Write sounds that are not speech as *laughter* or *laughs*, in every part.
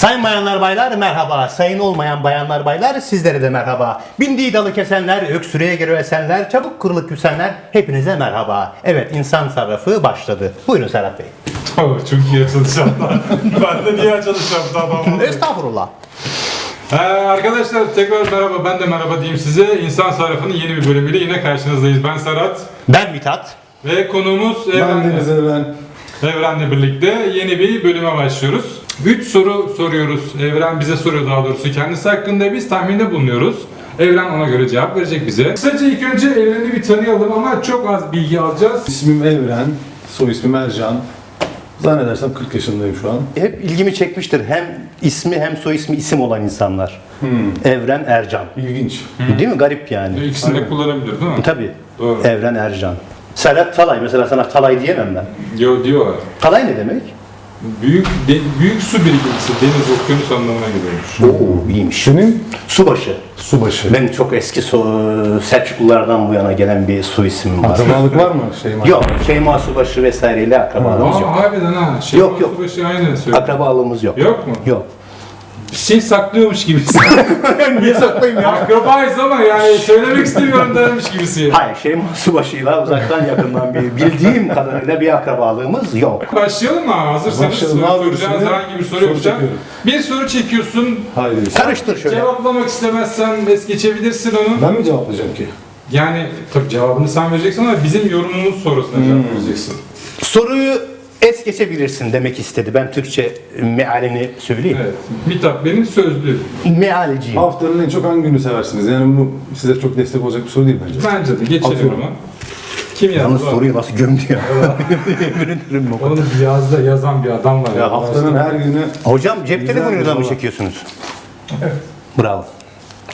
Sayın bayanlar baylar merhaba. Sayın olmayan bayanlar baylar sizlere de merhaba. Bindiği dalı kesenler, öksürüğe göre esenler, çabuk kırılıp küsenler hepinize merhaba. Evet insan sarrafı başladı. Buyurun Serhat Bey. Çok iyi açılış yaptı. *laughs* ben de niye açılış yaptı adam? Estağfurullah. Ee, arkadaşlar tekrar merhaba. Ben de merhaba diyeyim size. İnsan Sarrafı'nın yeni bir bölümüyle yine karşınızdayız. Ben Serhat. Ben Mithat. Ve konuğumuz Ben. Deniz Evren. Evren'le birlikte yeni bir bölüme başlıyoruz. 3 soru soruyoruz. Evren bize soruyor daha doğrusu. Kendisi hakkında biz tahminde bulunuyoruz. Evren ona göre cevap verecek bize. Kısaca ilk önce Evren'i bir tanıyalım ama çok az bilgi alacağız. İsmim Evren. Soy ismim Ercan. Zannedersem 40 yaşındayım şu an. Hep ilgimi çekmiştir hem ismi hem soy ismi isim olan insanlar. Evren Ercan. İlginç. Değil mi? Garip yani. İkisini de kullanabilir değil mi? Tabii. Doğru. Evren Ercan. Serhat Talay mesela sana Talay diyemem ben. Yo diyorlar. Talay ne demek? Büyük de- büyük su birikintisi deniz okyanus anlamına geliyormuş. Oo iyiymiş. Senin Subaşı. subaşı. Ben çok eski so- Selçuklulardan bu yana gelen bir su ismim var. Akrabalık var mı şey mi? Yok, Şeyma Subaşı vesaireyle akrabalığımız Aa yok. harbiden ha. Şey Yok, yok. Başı aynı söylüyor. Akrabalığımız yok. Yok mu? Yok. Bir şey saklıyormuş gibisin. *laughs* Niye saklayayım Akrabayız ama yani söylemek istemiyorum dermiş gibisin. Hayır, Şeyma Subaşı'yla uzaktan yakından bir bildiğim kadarıyla bir akrabalığımız yok. Başlayalım mı? Hazırsanız Başlayalım. soru soracağız. şimdi? Herhangi bir soru Soru yapacağım. çekiyorum. Bir soru çekiyorsun. Haydi. Karıştır şöyle. Cevaplamak istemezsen es geçebilirsin onu. Ben mi cevaplayacağım ki? Yani tabii cevabını sen vereceksin ama bizim yorumumuz sorusuna Hmm. cevap vereceksin. Soruyu es geçebilirsin demek istedi. Ben Türkçe mealini söyleyeyim. Evet. Mithat benim sözlü. Mealciyim. Haftanın en çok hangi günü seversiniz? Yani bu size çok destek olacak bir soru değil bence. Bence de geçelim Atıyorum. ama. Kim yazdı? Yalnız soruyu nasıl gömdü ya. *laughs* Yemin ederim o kadar. Onu yazda yazan bir adam var. Ya haftanın her günü Hocam cep Güzel telefonundan mı çekiyorsunuz? Bravo.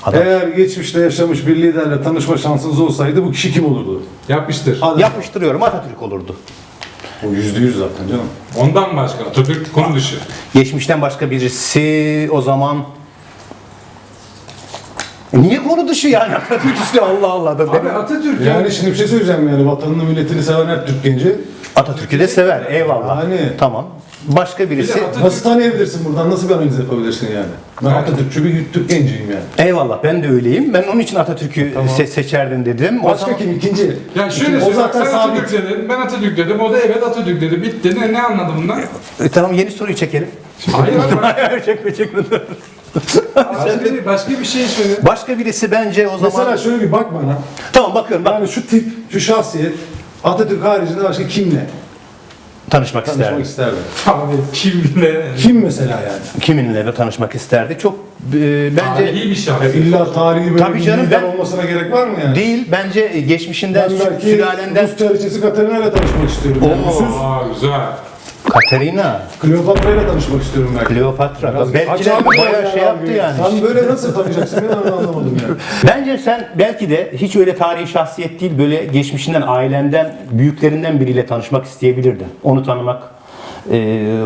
Adam. eğer geçmişte yaşamış bir liderle tanışma şansınız olsaydı bu kişi kim olurdu? Yapmıştır. Hadi. Yapıştırıyorum Atatürk olurdu. O yüzde yüz zaten canım. Ondan başka. Atatürk konu dışı. Geçmişten başka birisi o zaman Niye konu dışı yani Atatürk işte Allah Allah. Ben Abi Atatürk yani. Yani şimdi bir şey söyleyeceğim yani vatanını milletini seven her Türk genci. Atatürk'ü de sever eyvallah. Yani. Tamam. Başka birisi Nasıl tanıyabilirsin buradan? Nasıl bir analiz yapabilirsin yani? Ben. Atatürkçü bir Türk genciyim yani. eyvallah ben de öyleyim. Ben onun için Atatürk'ü se- seçerdim dedim. O Başka zaman- kim? İkinci. Ya şöyle o söyle, zaten sen sabit. Atatürk dedin, ben Atatürk dedim, o da evet Atatürk dedi. Bitti. Ne, ne anladı bundan? E, tamam yeni soruyu çekelim. Hayır *laughs* ama çekme çekme. başka, bir, başka bir şey söyle. Başka birisi bence o zaman... Mesela şöyle bir bak bana. Tamam bakıyorum bak. Yani şu tip, şu şahsiyet Atatürk haricinde başka kimle Tanışmak tanışmak isterdi. isterdi? Abi kimle? Kim mesela yani? Kiminle de tanışmak isterdi. Çok e, bence Tarihi bir şahsiyet. İlla tarihi böyle Tabii bir canım, lider ben- olmasına gerek var mı yani? değil. Bence e, geçmişinden, Ben belki sülalenden... Rus kraliçesi Katerina ile tanışmak istiyorum. Yani. Oo. Sus. Aa güzel. Katerina, Kleopatra ile tanışmak istiyorum belki. Kleopatra. Biraz belki de bayağı ya şey ya yaptı yani. Sen böyle nasıl tanıyacaksın ben onu anlamadım yani. Bence sen belki de hiç öyle tarihi şahsiyet değil, böyle geçmişinden, ailenden, büyüklerinden biriyle tanışmak isteyebilirdin. Onu tanımak, e,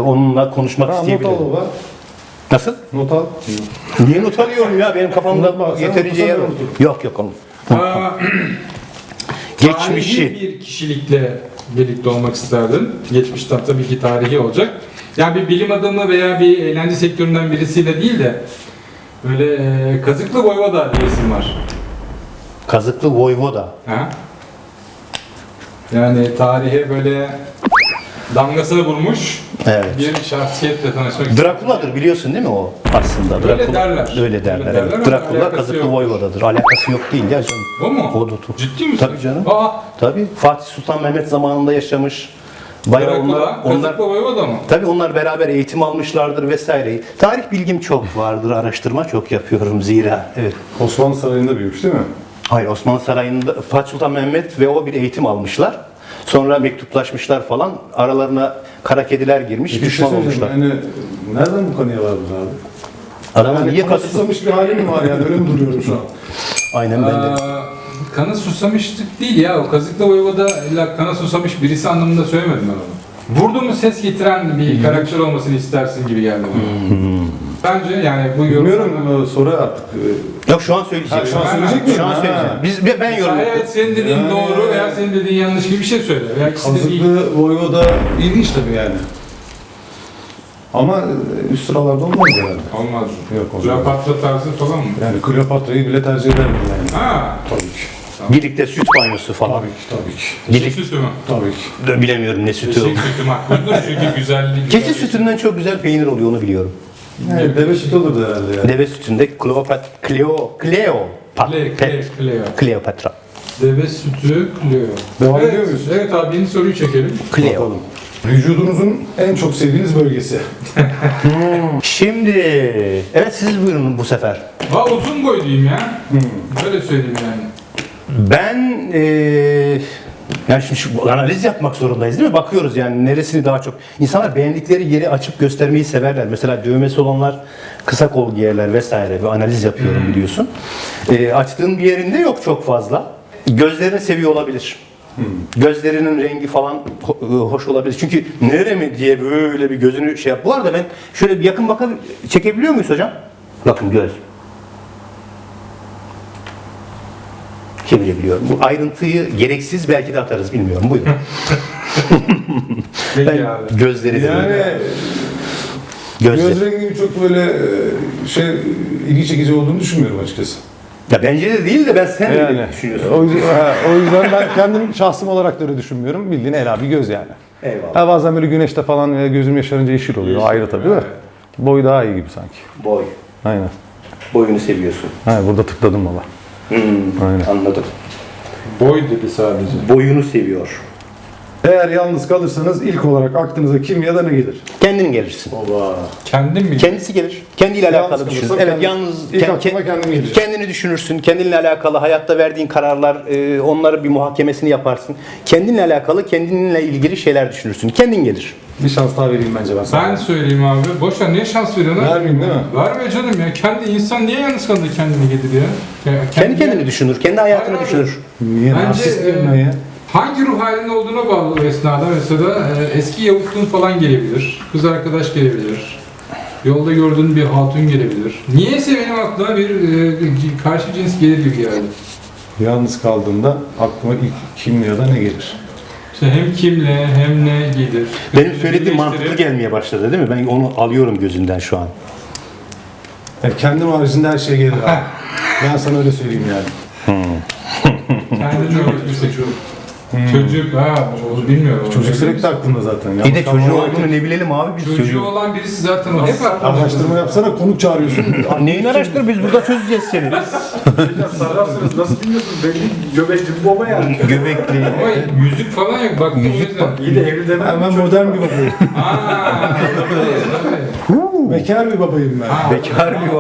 onunla konuşmak Ha, not al isteyebilirdin. baba. Nasıl? Not al. Niye not alıyorum ya? Benim kafamda Unutma, sen yeterince yer unutur. Yok yok oğlum. Aa, *clears throat* Geçmişi. Tarihi bir kişilikle birlikte olmak isterdin. Geçmişten tabii ki tarihi olacak. Yani bir bilim adamı veya bir eğlence sektöründen birisiyle değil de böyle e, Kazıklı Voyvoda diye isim var. Kazıklı Voyvoda. Ha? Yani tarihe böyle damgasını vurmuş Evet. bir şahsiyetle tanışmak istedim. Drakula'dır biliyorsun değil mi o aslında? Öyle Drakula- derler. Öyle derler. Öyle evet. derler ama Drakula alakası Kazıklı yok. Voyvoda'dır. Alakası yok değil ya canım. O mu? O da tu- Ciddi misin? Tabii canım. Aa, Tabii Fatih Sultan Mehmet zamanında yaşamış. Bayağı onlar, Drakula, onlar Kazıklı Voyvoda mı? Tabii onlar beraber eğitim almışlardır vesaire. Tarih bilgim çok vardır, araştırma çok yapıyorum zira. Evet. Osmanlı Sarayı'nda büyümüş değil mi? Hayır Osmanlı Sarayı'nda Fatih Sultan Mehmet ve o bir eğitim almışlar. Sonra mektuplaşmışlar falan. Aralarına kara kediler girmiş, Bir şey düşman olmuşlar. Yani nereden bu konuya vardın abi? Adamın Yani niye kasıtlı? susamış bir halim mi var yani? Öyle mi duruyorum şu an? *laughs* Aynen ben de. Aa, kana susamışlık değil ya. O Kazıklı Voyvoda illa kana susamış birisi anlamında söylemedim ben onu. Vurdu mu ses getiren bir karakter olmasını istersin gibi geldi bana. Bence yani bu yorum... Bilmiyorum e, soru artık. e, Yok şu an söyleyeceğim. Ha, şu an Ben- söyleyecek miyim? Şu an Ha. söyleyeceğim. Biz, ben yorum Mesela evet senin dediğin Yani- doğru veya senin dediğin yanlış gibi bir şey söyle. Veya ikisi de değil. Kazıklı Voyvoda ilginç tabii yani. Ama e, üst sıralarda olmaz herhalde. Olmaz? Yok, olmaz. Kleopatra tarzı falan mı? Yani Kleopatra'yı bile tercih ederim yani. Ha. Tabii ki. Birlikte süt banyosu falan. Tabii ki, tabii ki. Keçi Birlik- sütü mü? Tabii ki. De Bilemiyorum ne sütü. Keçi sütü makbuldür çünkü güzellik. Keçi sütünden çok güzel peynir oluyor onu biliyorum. Yani deve sütü olurdu herhalde yani. Deve sütünde Kleopatra, Cleo, Cleo, Kle, kle, kleo. Kleopatra. Deve sütü kleo. Devam evet, muyuz? Evet abi yeni soruyu çekelim. Cleo. Bakalım. Vücudunuzun en çok sevdiğiniz bölgesi. *laughs* Şimdi, evet siz buyurun bu sefer. Aa uzun boy diyeyim ya. Böyle söyleyeyim yani. Ben eee yani şimdi şu analiz yapmak zorundayız değil mi? Bakıyoruz yani neresini daha çok. İnsanlar beğendikleri yeri açıp göstermeyi severler. Mesela dövmesi olanlar kısa kol giyerler vesaire. Bir analiz yapıyorum biliyorsun. Eee açtığın bir yerinde yok çok fazla. Gözlerini seviyor olabilir. Gözlerinin rengi falan ho- hoş olabilir. Çünkü nere mi diye böyle bir gözünü şey yap. Bu arada ben şöyle bir yakın bakalım. Çekebiliyor muyuz hocam? Bakın göz. Çevirebiliyorum. Bu ayrıntıyı gereksiz belki de atarız bilmiyorum. Buyurun. *laughs* Ben abi. gözleri Yani Gözleri. göz renginin çok böyle e, şey ilgi çekici olduğunu düşünmüyorum açıkçası. Ya bence de değil de ben sen Yani öyle düşünüyorsun. o yüzden, ha, o yüzden ben *laughs* kendim şahsım olarak da öyle düşünmüyorum. Bildiğin el abi göz yani. Eyvallah. Ha, bazen böyle güneşte falan e, gözüm yaşarınca yeşil oluyor. Ayrı tabii de. Boy daha iyi gibi sanki. Boy. Aynen. Boyunu seviyorsun. Ha, burada tıkladım baba. Hmm, Aynen. Anladım. Boy dedi sadece. Boyunu seviyor. Eğer yalnız kalırsanız ilk olarak aklınıza kim ya da ne gelir? Kendin gelirsin. Oba. Kendin mi? Kendisi gelir. Kendiyle Yalnız alakalı kalırsam düşünür. Evet kendim- yalnız İlk aklıma kendim gelir. kendini düşünürsün. Kendinle alakalı hayatta verdiğin kararlar, e, onları bir muhakemesini yaparsın. Kendinle alakalı, kendinle ilgili şeyler düşünürsün. Kendin gelir. Bir şans daha vereyim bence ben sana. Ben söyleyeyim abi. Boş ver niye şans veriyorsun? lan? Vermeyeyim değil mi? Verme canım ya. Kendi insan niye yalnız kalır kendini gelir ya? Ya Kendi kendini düşünür. Kendi hayatını Aynen. düşünür. Niye? Bence, Narsist miyim e, ben ya? Hangi ruh halinde olduğuna bağlı o esnada mesela e, eski yavukluğun falan gelebilir. Kız arkadaş gelebilir. Yolda gördüğün bir hatun gelebilir. Niyeyse benim aklıma bir e, karşı cins gelir gibi geldi. Yalnız kaldığımda aklıma ilk kim ya da ne gelir? İşte hem kimle hem ne gelir. Benim söylediğim mantıklı gelmeye başladı değil mi? Ben onu alıyorum gözünden şu an. Yani kendim haricinde her şey gelir abi. *laughs* ben sana öyle söyleyeyim yani. Kendini öğretmişsin çocuk. Çocuk ha onu bilmiyorum. Çocuk sürekli aklımda zaten. Bir de çocuğu olduğunu ne bilelim abi biz Çocuğu çocuğu. olan birisi zaten o. Hep aklımda. Araştırma yapsana konuk çağırıyorsun. *laughs* Neyin araştır biz burada çözeceğiz seni. *laughs* Sarrarsınız nasıl bilmiyorsun belli göbekli bir baba yani. Göbekli. Ama yüzük falan yok bak. Yüzük bak. İyi de evli deme. ben modern bir babayım. *laughs* Aa, tabii, tabii. Bekar bir babayım ben. Bekar bir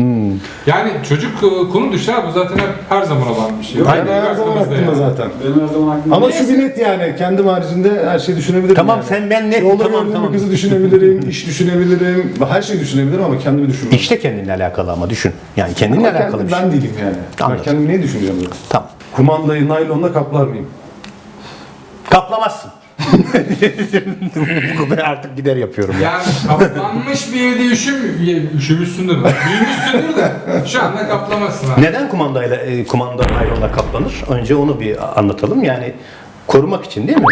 babası. Yani çocuk e, konu ha bu zaten hep her zaman olan bir şey. Ben her zaman aklımda yani. zaten. Benim her zaman aklımda. Ama şu bir net yani. Kendim haricinde her şeyi düşünebilirim. Tamam yani. sen ben net Yolda tamam gördüğüm tamam. kızı düşünebilirim, iş düşünebilirim. Her şeyi düşünebilirim ama kendimi düşünmem. İşte kendinle alakalı ama düşün. Yani kendinle Ama alakalı kendim bir şey. ben değilim yani. Anladım. Ben kendimi niye düşüneceğim? Tamam. Kumandayı naylonla kaplar mıyım? Kaplamazsın. Artık gider yapıyorum ya. Yani kaplanmış bir evde üşüm, üşümüşsündür. bak. Büyümüşsündür de şu anda kaplamazsın ha. Neden kumandayla e, kumanda naylonla kaplanır? Önce onu bir anlatalım. Yani korumak için değil mi?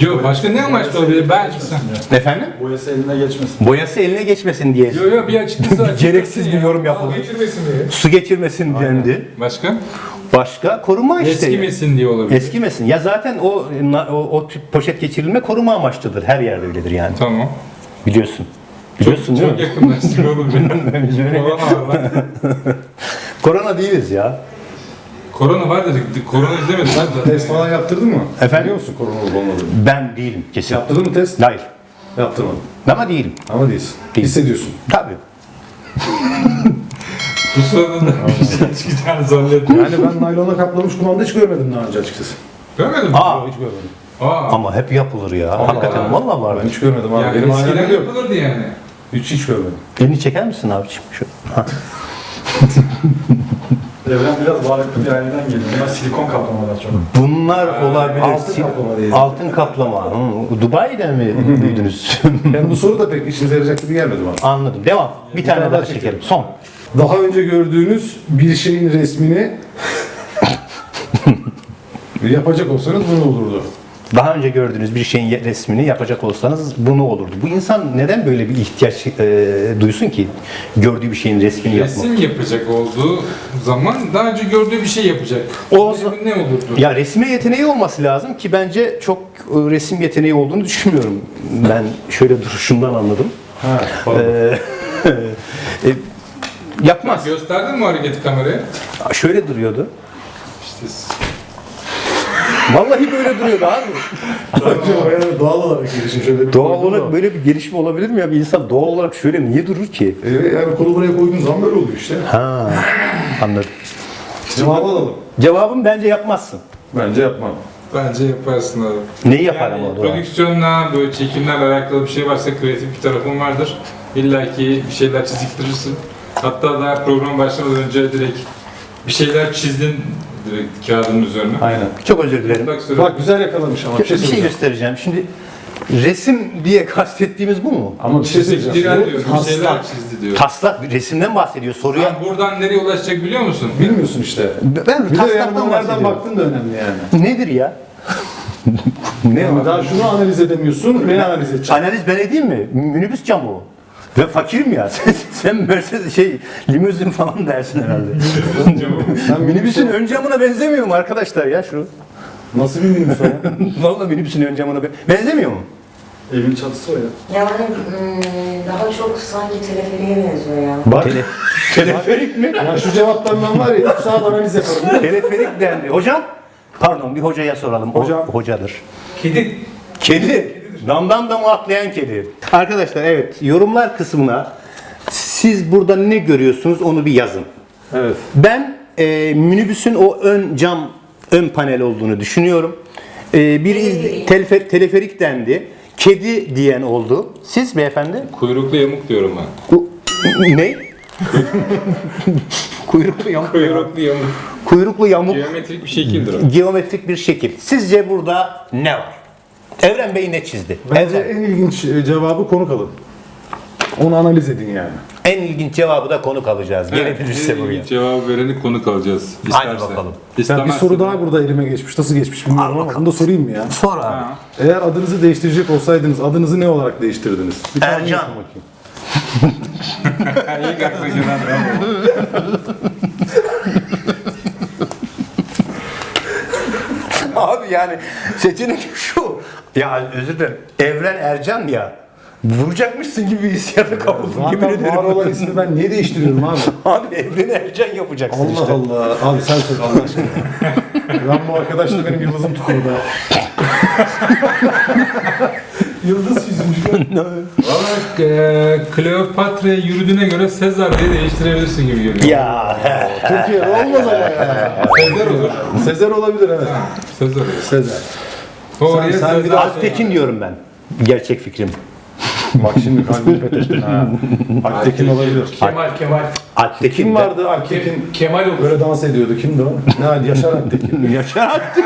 Yok başka ne amaçlı olabilir? Ben sen. Efendim? Boyası eline geçmesin. Boyası eline geçmesin diye. Yok yok bir açıkçası *laughs* açıkçası Gereksiz bir yorum yapıldı. Al Geçirmesin diye. Su geçirmesin dendi. Başka? Başka koruma işte. Eskimesin diye olabilir. Eskimesin. Ya zaten o, o, o tip poşet geçirilme koruma amaçlıdır. Her yerde öyledir yani. Tamam. Biliyorsun. Biliyorsun değil Çok mi? yakınlaştık oğlum *laughs* *laughs* Korona değiliz ya. Korona var dedik. Korona izlemedik. Hadi. Test falan yaptırdın mı? Efendim? Biliyor musun korona olup olmadığını? Ben değilim kesin. Yaptırdın mı test? Hayır. Yaptırmadım. Ama değilim. Ama değilsin. Değil. Hissediyorsun. Tabii. Bu sırada da bir şey çıkacağını zannettim. Yani ben naylonla kaplamış kumanda hiç görmedim daha önce açıkçası. Görmedin mi? Aa, Hiç görmedim. Aa. ama hep yapılır ya. Hakikaten vallahi var. Ben hiç görmedim abi. Yani Benim eskiden ailemde yok. yapılırdı yani. Hiç hiç görmedim. Elini çeker misin abiciğim? Şu. Ha. *laughs* Evren biraz varlıklı bir aileden geliyor. Bunlar silikon kaplamalar çok. Bunlar olabilir. altın Sil- kaplama diyelim. Altın kaplama. Hı. Dubai'den mi *laughs* büyüdünüz? Yani bu soru da pek işinize yarayacak gibi gelmedi bana. Anladım. Devam. Bir tane tane daha daha çekelim. Son. Daha önce gördüğünüz bir şeyin resmini yapacak olsanız bu ne olurdu? daha önce gördüğünüz bir şeyin resmini yapacak olsanız bunu olurdu. Bu insan neden böyle bir ihtiyaç e, duysun ki gördüğü bir şeyin resmini yapmak? Resim yapacak olduğu zaman daha önce gördüğü bir şey yapacak. O O zaman- ne olurdu? Ya resme yeteneği olması lazım ki bence çok e, resim yeteneği olduğunu düşünmüyorum. Ben şöyle duruşundan anladım. Ha, pardon. Ee, e, *laughs* yapmaz. Gösterdin mi hareketi kameraya? Şöyle duruyordu. İşte Vallahi böyle duruyordu abi. Bence o yani doğal olarak gelişim şöyle bir Doğal olarak da. böyle bir gelişme olabilir mi ya? Bir insan doğal olarak şöyle niye durur ki? E, yani kolu buraya koyduğun zaman böyle oluyor işte. Ha, anladım. Cevabı alalım. Cevabım bence yapmazsın. Bence yapmam. bence yaparsın abi. Neyi yapar Yani ama o prodüksiyonla, böyle çekimlerle alakalı bir şey varsa kreatif bir tarafın vardır. İlla ki bir şeyler çiziktirirsin. Hatta daha program başlamadan önce direkt bir şeyler çizdin direkt kağıdın üzerine. Aynen. Çok özür dilerim. Bak Bak güzel yakalamış ama bir şey Bir şey göstereceğim. Şimdi resim diye kastettiğimiz bu mu? Ama bir şey söyleyeceğim. Diyor, bir şeyler taslak. çizdi diyor. Taslak bir resimden bahsediyor. Soruya Yani buradan nereye ulaşacak biliyor musun? Bilmiyorsun işte. ben Bir de yani baktın da önemli yani. Nedir ya? ne var? daha şunu analiz edemiyorsun, beni analiz edeceksin. Analiz ben edeyim mi? Minibüs camı o. Ve fakirim ya. *laughs* Sen, sen Mercedes şey limuzin falan dersin herhalde. Sen Minibüsün ön camına benzemiyor mu arkadaşlar ya şu? Nasıl bir minibüs o ya? *laughs* Vallahi minibüsün ön camına be- benzemiyor mu? Evin çatısı o ya. Yani hmm, daha çok sanki teleferiğe benziyor ya. Bak. Tele- *laughs* teleferik mi? Ya şu cevaptan ben var ya 3 saat analiz yaparım. teleferik dendi. Hocam? Pardon bir hocaya soralım. O Hocam. hocadır. Kedi. Kedi. Damdan dama atlayan kedi. Arkadaşlar evet yorumlar kısmına siz burada ne görüyorsunuz onu bir yazın. Evet. Ben e, minibüsün o ön cam ön panel olduğunu düşünüyorum. E, bir iz, telefer- teleferik dendi. Kedi diyen oldu. Siz beyefendi? Kuyruklu yamuk diyorum ben. Bu, ne? Kuyruklu yamuk. Kuyruklu yamuk. Kuyruklu yamuk. Geometrik bir şekildir o. Geometrik bir şekil. Sizce burada ne var? Evren Bey ne çizdi? Bence Evren. en ilginç e, cevabı konuk alın. Onu analiz edin yani. En ilginç cevabı da konuk alacağız. Gelebilirse Evet, buraya. Cevap vereni konuk alacağız. Hadi İsterse. bakalım. Ya İstemezse bir soru de- daha burada elime geçmiş. Nasıl geçmiş bilmiyorum ama bunu da sorayım mı ya? Sor abi. Ha. Eğer adınızı değiştirecek olsaydınız adınızı ne olarak değiştirdiniz? Bir tahmin Ercan. yapın bakayım. İlk aklına gelen bravo. Abi yani seçenek şu. Ya özür dilerim. Evren Ercan ya. Vuracakmışsın gibi bir hissiyata kapıldım. Yemin Zaten ederim. var olan ismi ben niye değiştiriyorum abi? *laughs* Abi Evren Ercan yapacaksın Allah işte. Allah. Abi sen söyle Allah aşkına. ben bu arkadaşla benim yıldızım tutuldu ha. *laughs* Yıldız yüzüncü. Valla e, Kleopatra'ya yürüdüğüne göre Sezar diye değiştirebilirsin gibi geliyor. Ya Türkiye'de olmaz ama ya. Sezer olur. Sezer olabilir evet. Sezer olur. Sezer. Sen Sezer. bir Alptekin diyorum ben. Gerçek fikrim. *laughs* Bak şimdi kalbimi *laughs* fethettin ha. Alptekin olabilir. Kemal Kemal. Alptekin Kim vardı Alptekin? Kemal olur. Böyle dans ediyordu. Kimdi o? Ne Yaşar Alptekin. *laughs* Yaşar Alptekin.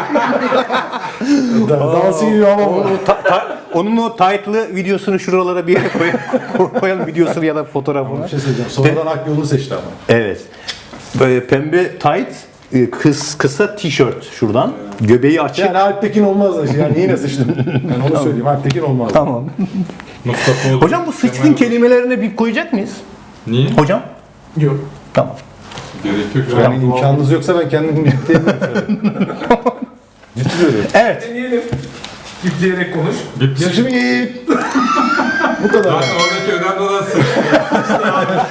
Dansı yiyor ama. O ta- ta- onun o title'lı videosunu şuralara bir yere koyalım, koyalım videosunu ya da fotoğrafını. Bir şey söyleyeceğim. Sonradan Ak yolunu seçti ama. Evet. Böyle pembe tight, e, kıs, kısa tişört şuradan. Göbeği açık. Yani Alptekin olmaz da. Yani yine sıçtım. *laughs* Yani onu söyleyeyim. Alptekin olmaz. Tamam. Mustafa. Hocam bu sıçtın Kemal kelimelerine bir koyacak mıyız? Niye? Hocam? Yok. Tamam. Gerek yok. Yani imkanınız yoksa ben kendim ciddiyemem. Ciddi *laughs* söylüyorum. Evet. Deneyelim. Yükleyerek konuş. Yaşım iyi. Bu kadar. Zaten oradaki önemli olan sıç.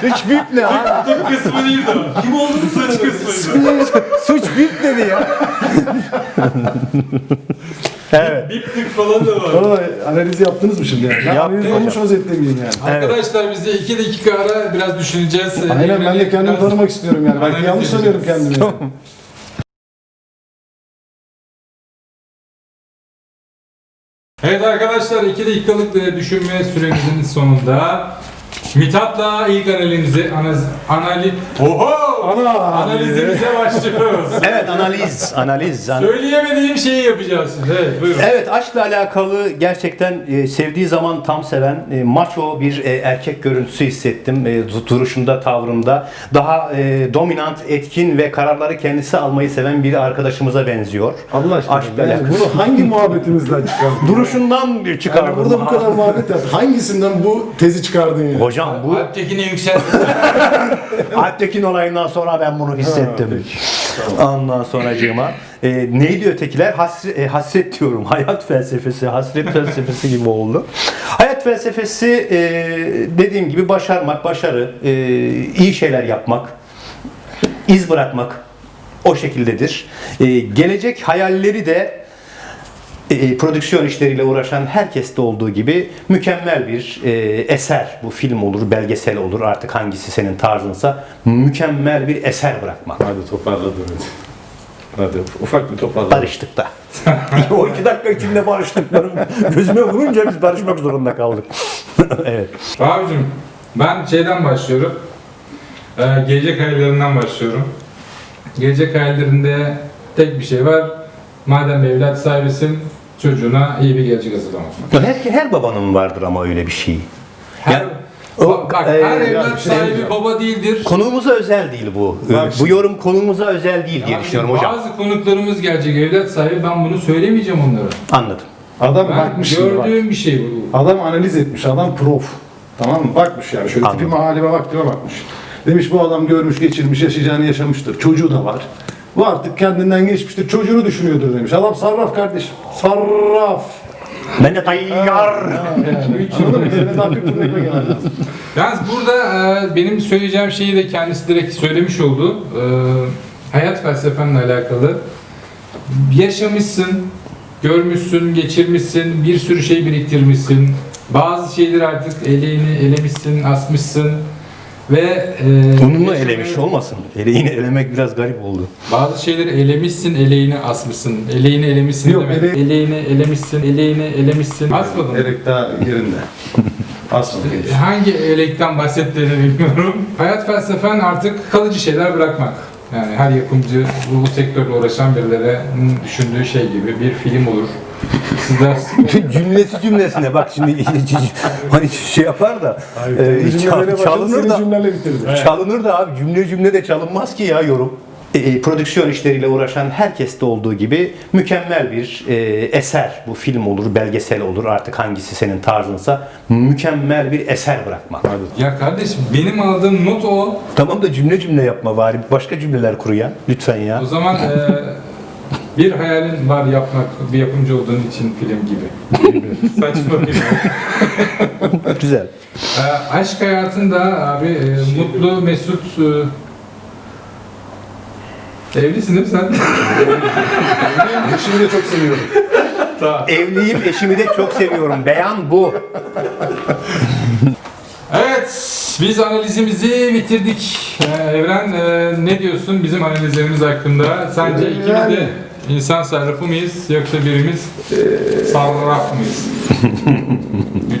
*laughs* Suç bip ne abi? Tıp kısmı değil de. Kim oldu sıç kısmıydı. Suç bip dedi ya. *laughs* evet. Bip tık falan da var. Ama analiz yaptınız mı şimdi yani? Ben Yaptım analiz olmuş miyim yani? Arkadaşlar biz de 2 dakika ara biraz düşüneceğiz. Aynen ben de kendimi Biraz- tanımak istiyorum yani. Belki yanlış tanıyorum kendimi. *laughs* Evet arkadaşlar 2 dakikalık e, düşünme süremizin sonunda Mithat'la ilk analizimizi analiz anali Oho! Ana! Analizimize başlıyoruz. *laughs* Evet analiz, analiz. an- Söyleyemediğim şeyi yapacağız. Evet, buyurun. Evet aşkla alakalı gerçekten e, sevdiği zaman tam seven e, maço bir e, erkek görüntüsü hissettim. E, duruşunda, tavrında daha e, dominant, etkin ve kararları kendisi almayı seven bir arkadaşımıza benziyor. Allah aşkına. Aşkla yani alakalı. bunu hangi *laughs* muhabbetimizden çıkardın? Duruşundan bir Yani çıkardım. burada bu kadar muhabbet yap. Hangisinden bu tezi çıkardın ya? Hocam bu Alptekin'i yükselt. *laughs* Alptekin olayından sonra ben bunu hissettim. Ondan sonracığıma. E, neydi ötekiler? Hasret, e, hasret diyorum. *laughs* Hayat felsefesi, hasret felsefesi gibi oldu. Hayat felsefesi e, dediğim gibi başarmak, başarı, e, iyi şeyler yapmak, iz bırakmak o şekildedir. E, gelecek hayalleri de e, prodüksiyon işleriyle uğraşan herkeste olduğu gibi mükemmel bir e, eser. Bu film olur, belgesel olur artık hangisi senin tarzınsa mükemmel bir eser bırakmak. Hadi toparladı hadi. Ufak bir toparla. Barıştık da. *laughs* o iki dakika içinde barıştıklarım gözüme vurunca biz barışmak zorunda kaldık. *laughs* evet. Abicim ben şeyden başlıyorum. Ee, gelecek hayallerinden başlıyorum. Gelecek hayallerinde tek bir şey var. Madem evlat sahibisin çocuğuna iyi bir gelecek hazırlamak. Her, her babanın vardır ama öyle bir şey. Her, Yani- Ba- bak e, her ya evlat şey sahibi diyeceğim. baba değildir. Konumuza özel değil bu. Bak bu şimdi- yorum konumuza özel değil diye düşünüyorum hocam. Bazı konuklarımız gelecek evlat sahibi ben bunu söylemeyeceğim onlara. Anladım. Adam Ben bakmış şimdi bak. gördüğüm bir şey bu. Adam analiz etmiş, adam prof. Tamam mı? Bakmış yani şöyle Anladım. tipime halime vaktime bakmış. Demiş bu adam görmüş, geçirmiş, yaşayacağını yaşamıştır. Çocuğu da var. Bu artık kendinden geçmiştir. Çocuğunu düşünüyordur demiş. Adam sarraf kardeşim. Sarraf. Ben de tayyar. Anladın mı? Senin daha bir ekmek yemen lazım. Yalnız burada e, benim söyleyeceğim şeyi de kendisi direkt söylemiş oldu. E, hayat felsefenle alakalı. Yaşamışsın, görmüşsün, geçirmişsin, bir sürü şey biriktirmişsin. Bazı şeyleri artık eleğini elemişsin, asmışsın. Ve e, yaşamaya- elemiş olmasın. Eleğini elemek biraz garip oldu. Bazı şeyleri elemişsin, eleğini asmışsın. Eleğini elemişsin Yok, demek. ele- Eleğini elemişsin, eleğini elemişsin. Asmadın mı? Daha yerinde. *laughs* Asmadı. Hangi elekten bahsettiğini bilmiyorum. Hayat felsefen artık kalıcı şeyler bırakmak. Yani her yapımcı bu sektörle uğraşan birilerinin düşündüğü şey gibi bir film olur. Sizler *laughs* cümlesi cümlesine bak şimdi *laughs* hani şey yapar da e, çal- çalınır da çalınır da abi cümle cümle de çalınmaz ki ya yorum. E, e, prodüksiyon işleriyle uğraşan herkeste olduğu gibi mükemmel bir e, eser. Bu film olur, belgesel olur artık hangisi senin tarzınsa mükemmel bir eser bırakmak. ya kardeşim benim aldığım not o. Tamam da cümle cümle yapma bari. Başka cümleler kur ya. Lütfen ya. O zaman e, *laughs* bir hayalin var yapmak bir yapımcı olduğun için film gibi. *laughs* Saçma bir şey. *laughs* Güzel. E, aşk hayatında abi e, mutlu, mesut e, evlisin değil mi sen? *laughs* Eşimi de çok seviyorum. tamam. Evliyim, eşimi de çok seviyorum. Beyan bu. Evet, biz analizimizi bitirdik. Ee, Evren e, ne diyorsun bizim analizlerimiz hakkında? Sence ikimiz Yani. de insan sarrafı mıyız yoksa birimiz sarraf mıyız?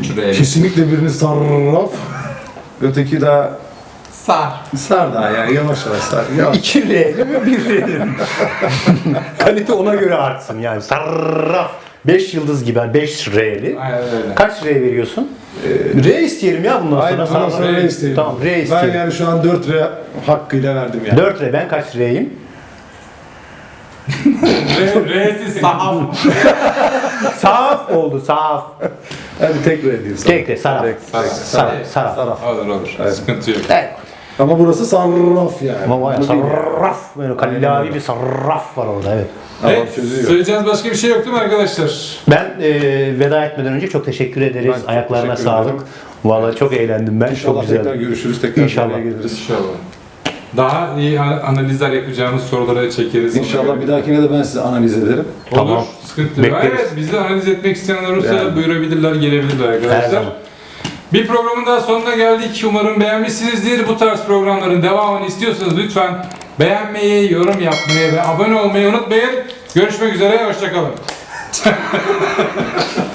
*laughs* 3 R. Kesinlikle birini sarraf. Öteki daha Sar. sar daha yani yavaş yavaş sar. Yavaş. 2 R'li mi 1 R'li mi? Kalite ona göre artsın yani. Sarraf. 5 yıldız gibi 5 R'li. Aynen öyle. Kaç R veriyorsun? R isteyelim ya bundan sonra. Aynen ondan sonra R R isteyelim. Tamam, R Ben isteyelim. yani şu an 4 R hakkıyla verdim yani. 4 R ben kaç R'yim? R, R'si sahaf. Saf oldu saf. Hadi tek R diyorsun. Tek R saraf. Saraf. Saraf. Saraf. Saraf. Olur olur. Sıkıntı yok. Evet. Ama burası sarraf yani. Ama var ya Bu değil yani. sarraf. Böyle kallavi bir sarraf var orada evet. Tamam, Evet, çözüyor. söyleyeceğiniz başka bir şey yok değil mi arkadaşlar? Ben e, veda etmeden önce çok teşekkür ederiz. Ben çok Ayaklarına teşekkür sağlık. ederim. Vallahi çok eğlendim ben. İnşallah çok güzel. tekrar görüşürüz. Tekrar İnşallah. İnşallah. geliriz. İnşallah. Daha iyi an- analizler yapacağımız sorulara çekeriz. İnşallah bir dahakine de ben size analiz ederim. Olur. Tamam. Sıkıntı yok. Bekleriz. Evet, bizi analiz etmek isteyenler olursa Yani. buyurabilirler, gelebilirler Her arkadaşlar. zaman. Bir programın daha sonuna geldik. Umarım beğenmişsinizdir. Bu tarz programların devamını istiyorsanız lütfen beğenmeyi, yorum yapmayı ve abone olmayı unutmayın. Görüşmek üzere, hoşçakalın. *laughs*